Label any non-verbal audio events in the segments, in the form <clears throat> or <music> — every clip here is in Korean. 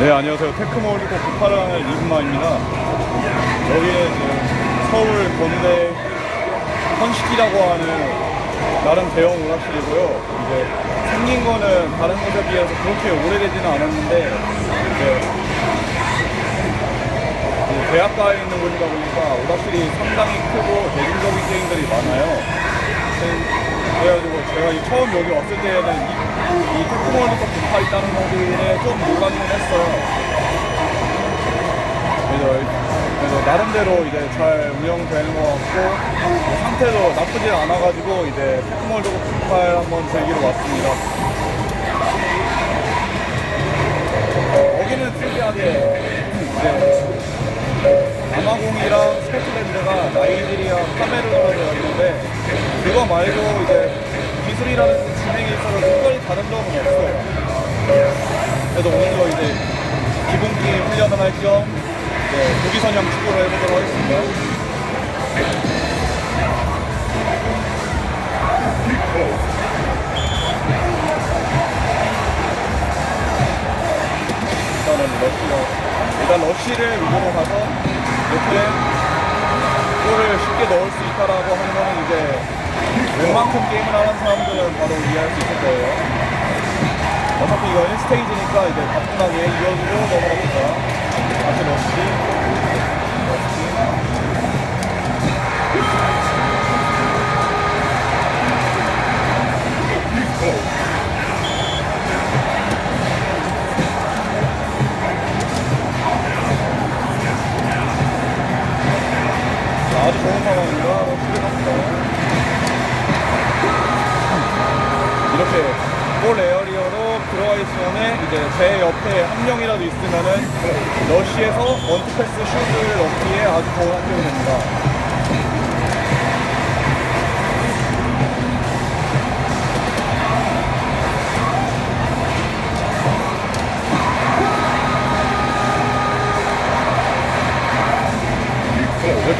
네 안녕하세요. 테크몰리고 98하는 이분마입니다. 여기는 지금 서울 건대 헌시티라고 하는 나름 대형 오락실이고요. 이제 생긴 거는 다른 곳에 비해서 그렇게 오래되지는 않았는데 이제 이 대학가에 있는 곳이다 보니까 오락실이 상당히 크고 대중적인 게임들이 많아요. 네, 그래가지고 제가 이 처음 여기 왔을 때는 이, 이 테크몰리고 98 있다는 거에 좀 놀라긴 했어요 그래서, 그래서 나름대로 이제 잘 운영되는 것 같고 뭐 상태도 나쁘지 않아가지고 이제 테크몰드 98 한번 즐기러 왔습니다. 어, 여기는 특이하게 이제 남아공이랑 스코틀랜드가 나이지리아 카메루나로 되어 있는데 그거 말고 이제 기술이라는 진행에 있어서 특별히 다른 점은 없어요. 그래서 오늘도 이제 기본기 훈련을 할겸 네, 고기 선양 축구를 해보도록 하겠습니다. 일단은 러시가 일단 러시를 위주로 가서 이렇 게 골을 쉽게 넣을 수 있다라고 하는 거는 이제 웬만큼 게임을 하는 사람들은 바로 이해할 수 있을 거예요. 어차피 이거 1스테이지니까 이제 가뿐하게 이어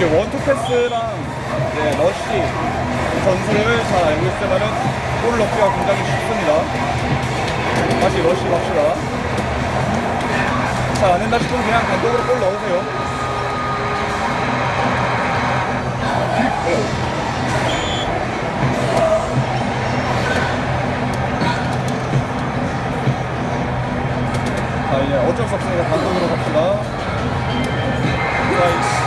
이렇게 원투 패스랑 이제 러시 전술을 잘 알고 있으면은 골 넣기가 굉장히 쉽습니다. 다시 러시 갑시다. 잘 안 된다 싶으면 그냥 단독으로 골 넣으세요. 자, 이제 어쩔 수 없으니까 단독으로 갑시다. 자, 이- 자,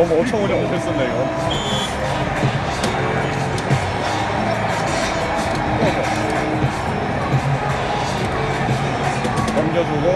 너무 어처구니없는 실수인데, 이거. 넘겨주고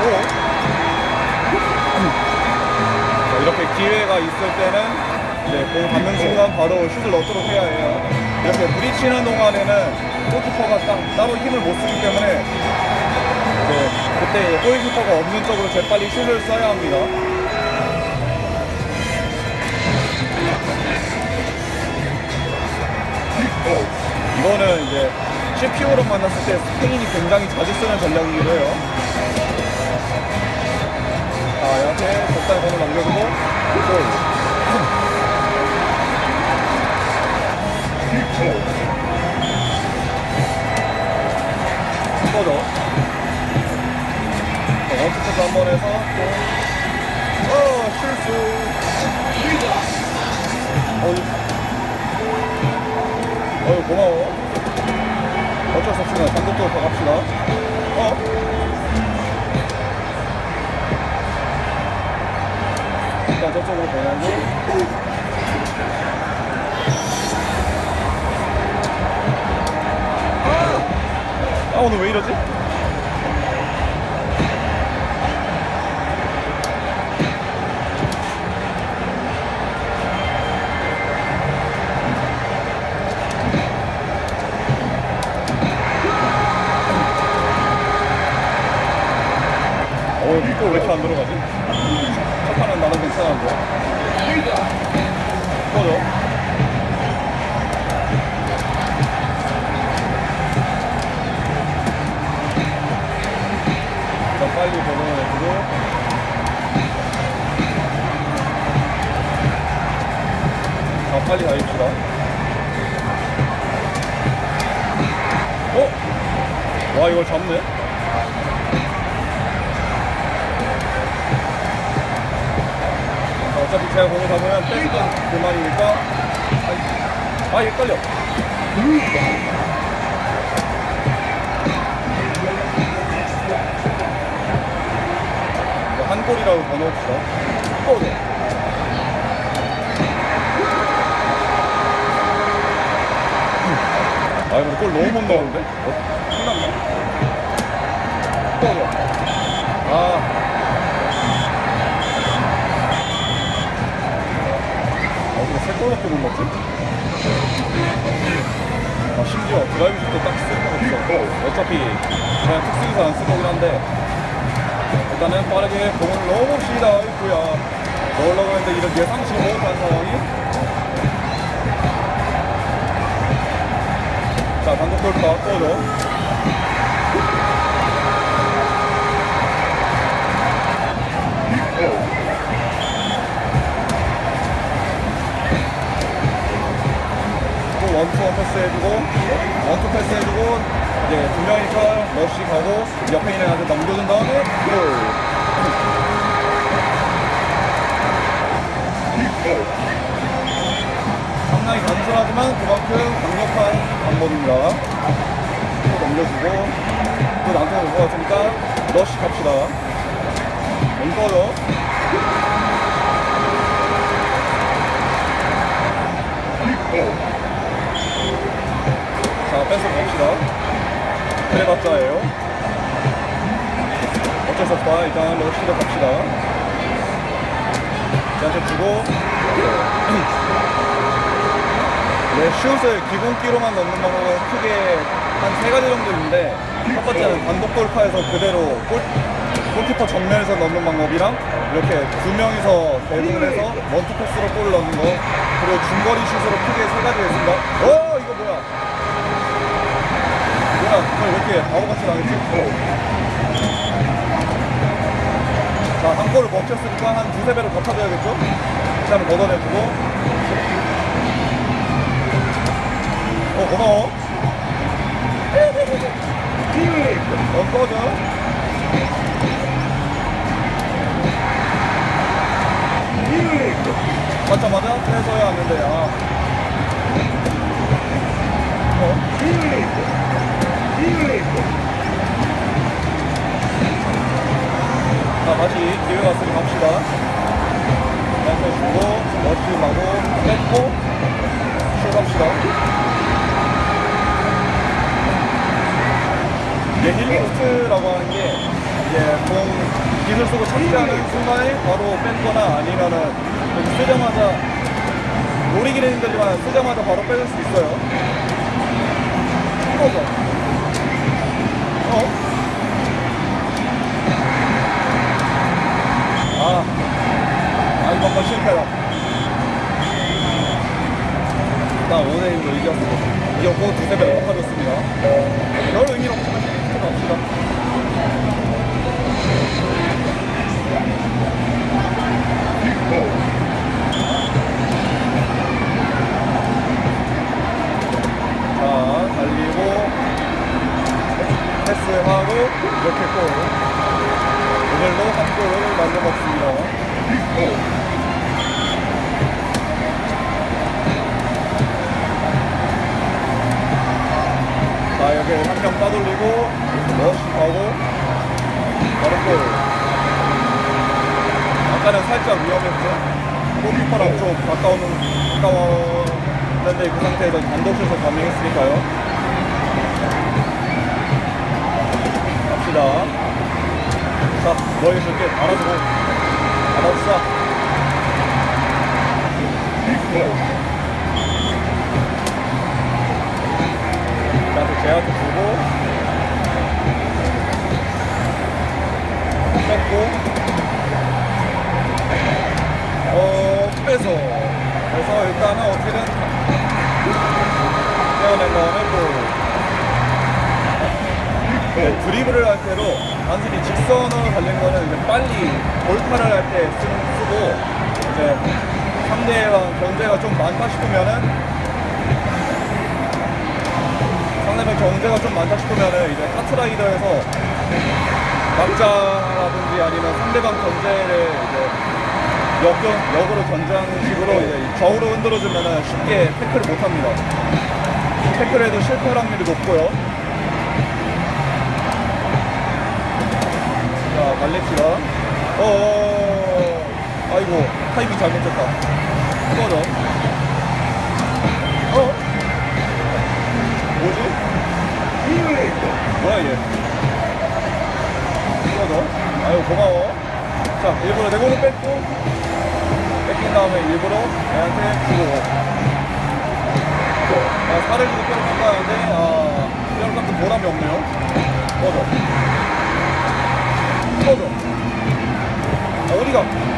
오. 자, 이렇게 기회가 있을 때는 이제 공 받는 순간 바로 슛을 넣도록 해야 해요. 이렇게 부딪히는 동안에는 골키퍼가 딱 따로 힘을 못 쓰기 때문에 이제 그때 골키퍼가 없는 쪽으로 재빨리 슛을 쏴야 합니다. 이거는 이제 CPU로 만났을 때 스페인이 굉장히 자주 쓰는 전략이기도 해요. 자, 이렇게 적당히 공을 넘겨주고, 골. 꺼져. 자, 원투패스 한번 해서 또, 어, 실수. 어이, 어이, 고마워. 어쩔 수 없으면 더 갑시다. 어? 일단 저쪽으로 보내고. 아, 오늘 왜 이러지? 어? 잡네? 자, 어차피 제가 공을 잡으면 뺏기던 그만이니까. 아, 아, 헷갈려. 한 골이라고 번호합시다. 어, 아, 이거 골 너무 못 넣었는데? 어, 끝났나? 어, 아. 세 골밖에 못 넣지? 아, 심지어 드라이브 슛도 딱 쓸거 없어. 어차피 그냥 특수기사 안쓸 거긴 한데 일단은 빠르게 공을 넣어봅시다. 있고요. 넣으려고 했는데 이런 예상치 못한 상황이 자, 단독 돌파 꺼져. 원투 원 패스 해주고 원투 패스 해주고 이제 두 명이서 러쉬 가고 옆에 있는 애한테 넘겨준 다음에 골. 상당히 단순하지만 그만큼 강력한 방법입니다. 또 넘겨주고 또 나한테 올것 같으니까 러쉬 갑시다. 넌 꺼져 자, 뺏어 봅시다. 그래봤자예요. 어쩔 수 없다. 일단 러쉬로 갑시다. 저한테 주고. <clears throat> 네, 슛을 기본기로만 넣는 방법은 크게 한 세 가지 정도 있는데 첫 번째는 단독 돌파에서 그대로 골, 골키퍼 정면에서 넣는 방법이랑 이렇게 두 명이서 대응을 해서 원투 패스로 골을 넣는 거 그리고 중거리 슛으로 크게 세 가지가 있습니다. 어 뭐야? 그걸 왜 이렇게 바보같이 나겠지? 자, 한 골을 먹혔으니까 한 두세 배로 갚아줘야겠죠? 일단 걷어내주고 어, 고마워. 어, 꺼져. 맞자마자 해서야 하는데, 아. 어? 왔으니 갑시다. 왼손 주고, 멋지 가고, 뺏고, 슛 합시다. 이게 힐리스트라고 하는 게 이제 공 기술 쓰고 착지하는 순간에 바로 뺏거나 아니면은 여기 쓰자마자 노리기는 힘들지만 쓰자마자 바로 뺏을 수 있어요. 이거죠. 어? 아, 아 이번 건 실패다. 나 오늘 이거 이겼어. 이겼고 두세 배로 갚아줬습니다. 별 의미 없 갑시다. 자, 너희 줄게 알아주고 알아주자. 나한테 쟤한테 주고 쳤고 어 그래서 그래서 일단은 어떻게든 떼어낸 다음에 또 네, 드리블을 할 때도 단순히 직선으로 달린 거는 이제 빨리 돌파를 할 때 쓰고 이제 상대방 경제가 좀 많다 싶으면은 상대방 경제가 좀 많다 싶으면은 이제 카트라이더에서 막자라든지 아니면 상대방 견제를 이제 역, 역으로 견제하는 식으로 이제 좌우로 흔들어주면은 쉽게 태클을 못 합니다. 태클에도 실패할 확률이 높고요. 말레티가. 어어어어. 아이고, 타이밍 잘못했다. 꺼져. 어? 뭐지? 뭐야, 얘. 꺼져. 아유, 고마워. 자, 일부러 내 공을 뺐고, 뺏긴 다음에 일부러 얘한테 주고. 아, 살을 주고 뼈를 바꿔야 하는데 아, 뼈를 깎은 보람이 없네요. 꺼져. 아,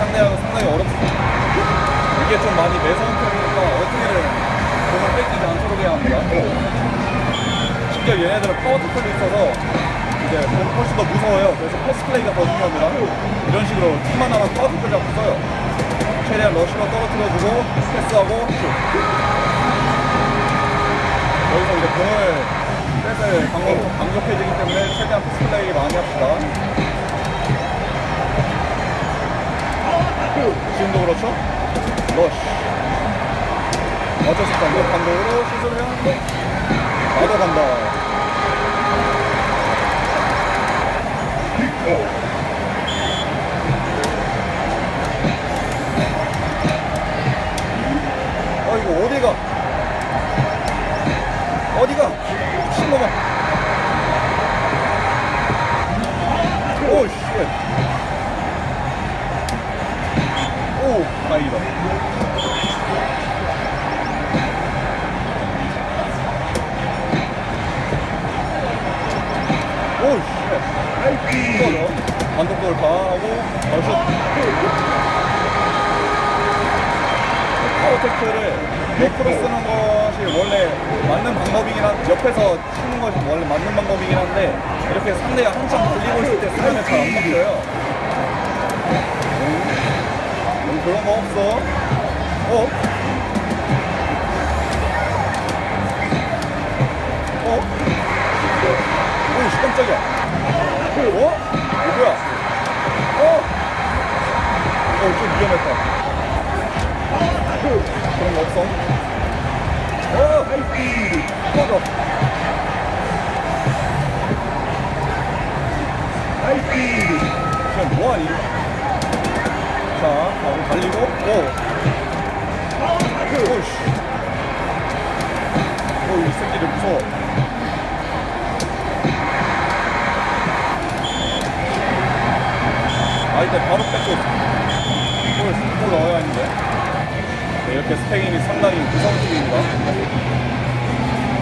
상대하기 상당히 어렵습니다. 이게 좀 많이 매서운 편이니까 어떻게든 공을 뺏기지 않도록 해야 합니다. 심지어 얘네들은 파워 태클이 있어서 이제 훨씬 더 무서워요. 그래서 패스 플레이가 더 중요합니다. 이런 식으로 팀만 하면 파워 태클 잡고 써요. 최대한 러시로 떨어뜨려주고 패스하고 슛. 여기서 이제 공을 방법이 좀 강력해지기 때문에 최대한 패스 플레이 많이 합시다. 지금도 그렇죠? 러쉬. 어쩔 수 없다. 이거 감독으로 시술을 하는데 나도 간다. 어 어. 어? 어? 오, 씨, 깜짝이야. 어? 이거 뭐야? 어? 어, 좀 위험했다. 그런 거 없어? 어! 꺼져! 지금 뭐하니? 자, 바로 달리고, 오! 오씨! 오, 이 새끼들 무서워. 아, 이때 바로 뺏고, 골, 골 넣어야 하는데. 네, 이렇게 스페인이 상당히 무성팀입니다.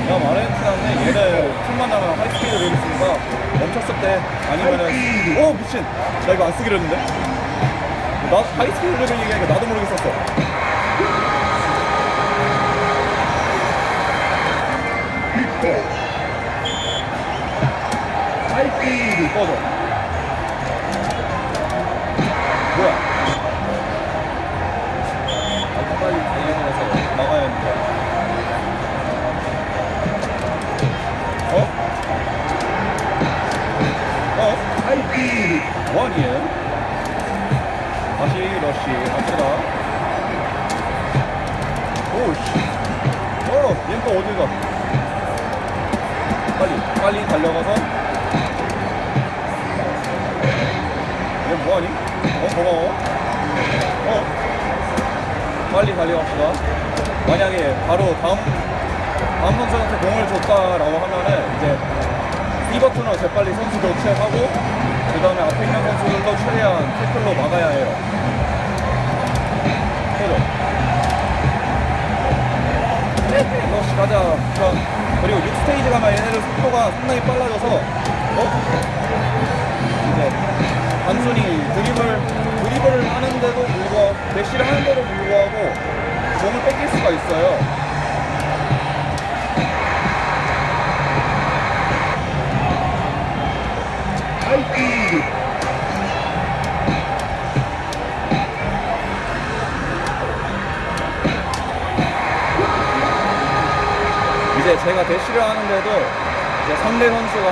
야, 아르헨티나는 얘네 팀만 나면 하이스피드 레이스니까 멈췄을 때 아니면은 오 미친 나 이거 안 쓰기로 했는데 나 하이스피드 레벨 얘기하니까 나도 모르게 썼어 하이스피드 꺼져 뭐야 아, 빨리 달려서 나가야 하니까 어? 어? 원이에요. 다시 갑시다. 오씨. 얘는 또 어딜 가? 빨리, 빨리 달려가서. 얘 뭐하니? 어, 고마워. 어. 빨리 달려갑시다. 만약에 바로 다음, 다음 선수한테 공을 줬다라고 하면은 이제 B 버튼으로 재빨리 선수 교체하고 그 다음에 앞에 있는 선수들도 최대한 태클로 막아야 해요. 러시 가자. 자, 그리고 6스테이지 가면 얘네들 속도가 상당히 빨라져서 어? 이제 단순히 드리블 드리블을 하는데도 불구하고 대시를 하는데도 불구하고 공을 뺏길 수가 있어요. 제 제가 대시를 하는데도 이제 상대 선수가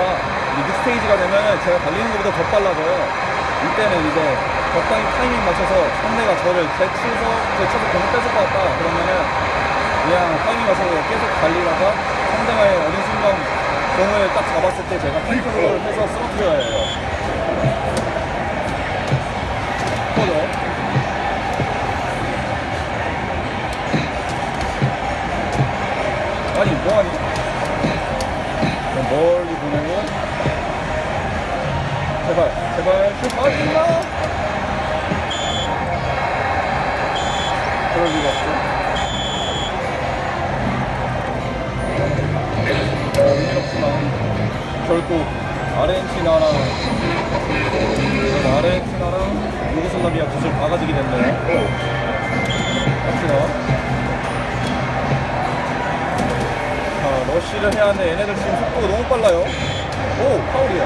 리그 스테이지가 되면 제가 달리는 것보다 더 빨라져요. 이때는 이제 적당히 타이밍 맞춰서 상대가 저를 제치서 제쳐서 공을 뺏을 것 같다 그러면은 그냥 타이밍 맞춰서 계속 달리다가 상대방의 어느 순간 공을 딱 잡았을 때 제가 컨트롤을 해서 쓰러뜨려야 해요. <laughs> 그죠? 아니 뭐하니? 멀리 보내고. 제발 제발 슛 빠진다! 그럴 리가 없어. 어, 없지만 결국 아르헨티나랑 아르헨티나랑 유고슬라비아 굿을 다 가지게 됐네요 갑시다 자, 러쉬를 해야 하는데 얘네들 지금 속도가 너무 빨라요. 오, 파울이야.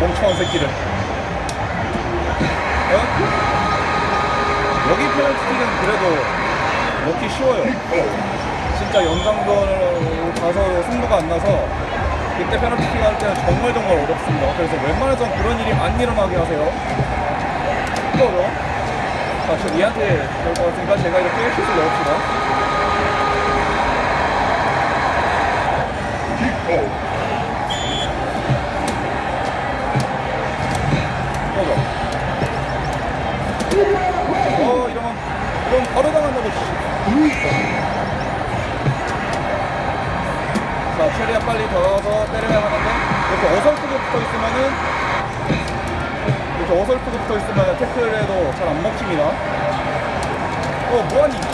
멍청한 새끼를. 어? 여기 페널티킥은 그래도 넣기 쉬워요. 진짜 연장전으로 가서 승부가 안 나서 그때 페널티킥 할 때는 정말 정말 어렵습니다. 그래서 웬만해선 그런 일이 안 일어나게 하세요. 또죠. 자, 지금 얘한테 될것 같으니까 제가 이렇게 슛을 넣읍시다. 꺼져. 어, 이러면, 이러면 바로 당한다고, 씨. 자, 최대한 빨리 더서 때려야 하는데, 이렇게 어설프게 붙어 있으면은, 이렇게 어설프게 붙어 있으면 태클에도 잘 안 먹힙니다. 어, 뭐하니?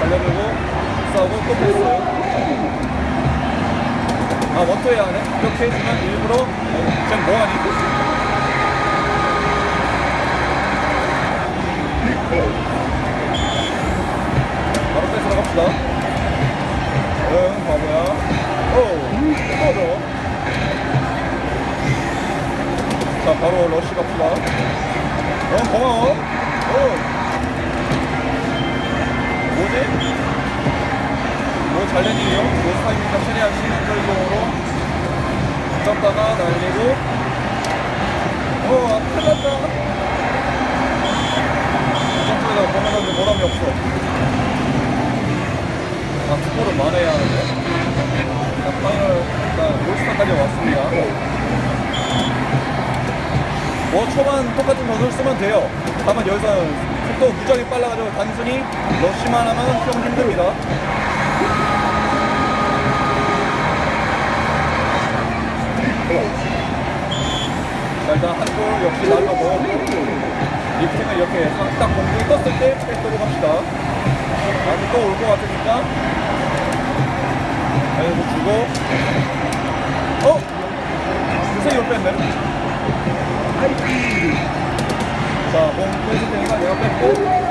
달려들고 싸우고 또 패스. 아, 해야 하네. 이렇게 해주면 일부러 어, 쟤 뭐하니? 바로 패스로 갑시다. 응, 바보야. 오, 꺼져. 자, 바로 러쉬 갑시다. 어, 고마워. 어. 뭐지? 뭐 잘된 일이요? 노스타입니까? 최대한 시민적으로 붙잡다가 날리고 어, 아, 큰일 났다. 이 정도에다 보면은 보람이 없어. 아, 스코를 만회해야 하는데. 자, 파이널, 일단, 올스타까지 왔습니다. 뭐, 초반 똑같은 전술을 쓰면 돼요. 다만 여기서 속도 무지하게 빨라가지고 단순히 러쉬만 하면 좀 힘듭니다. 자, 일단 한골 역시 날려 먹었고. 리프팅은 이렇게 딱 공중에 떴을 때 패스로 갑시다. 다시 또올 것 같으니까 여기서 주고 어? 이거 뺐네. 자, 몸 되니까 내가 뺐고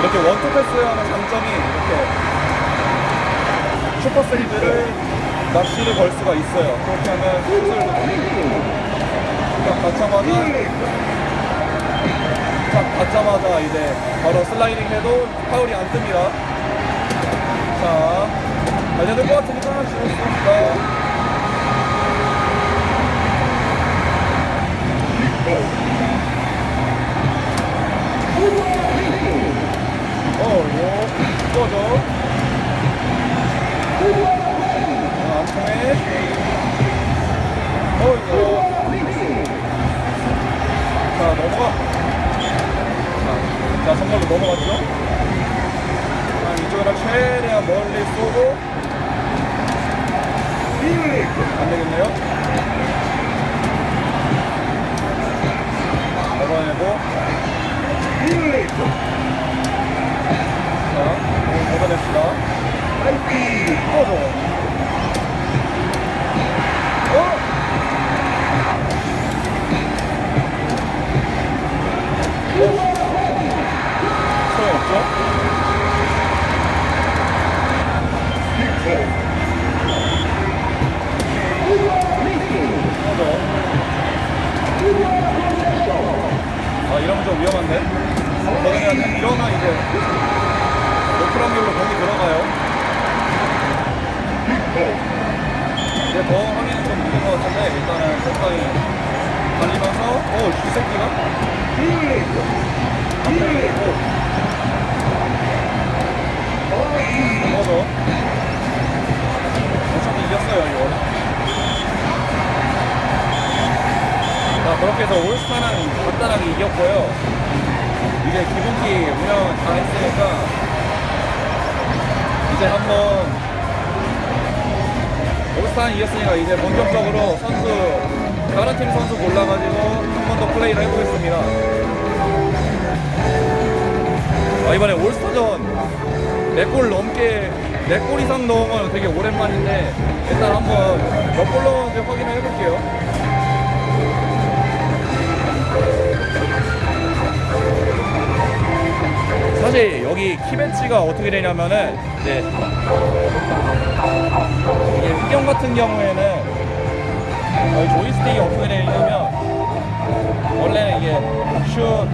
이렇게 원투 패스하는 장점이 이렇게 슈퍼 세이브를 낚시를 걸 수가 있어요. 그렇게 하면 슬슬 딱 받자마자 딱 받자마자 이제 바로 슬라이딩 해도 파울이 안 뜹니다. 자, 달려들 것 같으니까 쉬웠습니다. 어, 이거 꺼져. 아, 안 통해. 어, 이거. 자, 넘어가. 자, 자 정말로 넘어갔죠? 자, 이쪽으로 최대한 멀리 쏘고. 안 되겠네요. 공 걷어냅시다. 꺼져. 어? 아 이러면 좀 위험한데? 그러면 이러면 이제 노크랑 길로 공이 들어가요 이제 더 하기는 좀 힘든 것 같은데 일단은 적당히 달리면서. 오, 이 새끼가? 앞에 있고 넘어져 어차피 이겼어요 이거. 자 그렇게 해서 올스타는 간단하게 이겼고요. 이제 기본기 운영 다 했으니까 이제 한번 올스타는 이겼으니까 이제 본격적으로 선수 다른 팀 선수 골라가지고 한 번 더 플레이를 해보겠습니다. 아, 이번에 올스타전 4골 넘게 4골 이상 넣은 건 되게 오랜만인데 일단 한번 몇 골 넣었는지 확인을 해볼게요 사실 여기 키벤치가 어떻게 되냐면은 이제 이게 휘경 같은 경우에는 여기 조이스틱이 어떻게 되냐면 원래는 이게 슛,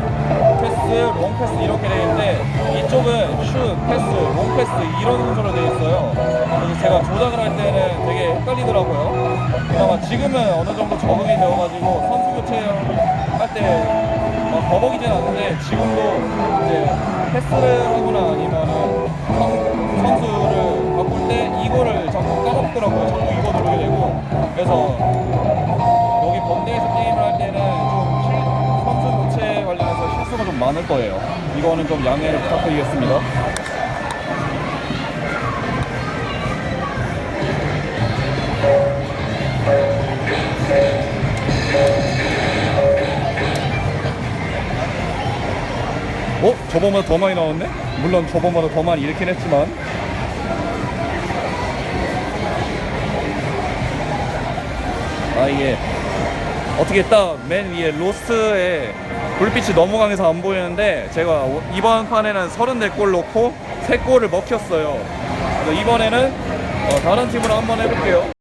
패스, 롱 패스 이렇게 되어 있는데 이쪽은 슛, 패스, 롱 패스 이런 순서로 되어 있어요. 그래서 제가 조작을 할 때는 되게 헷갈리더라고요. 그나마 지금은 어느 정도 적응이 되어가지고 선수 교체할 때 막 버벅이진 않는데 지금도 이제 패스를 하거나 아니면은 선, 선수를 바꿀 때 이거를 자꾸 까먹더라고요. 자꾸 이거 누르게 되고 그래서 여기 번대에서 게임을 할 때는 좀 실- 선수 교체 관련해서 실수가 좀 많을 거예요. 이거는 좀 양해를 부탁드리겠습니다. 저번보다 더 많이 나왔네? 물론 저번보다 더 많이 잃긴 했지만. 아 이게 어떻게 딱 맨 위에 로스트에 불빛이 너무 강해서 안 보이는데 제가 오- 이번 판에는 34골 넣고 3골을 먹혔어요. 그래서 이번에는 어, 다른 팀으로 한번 해볼게요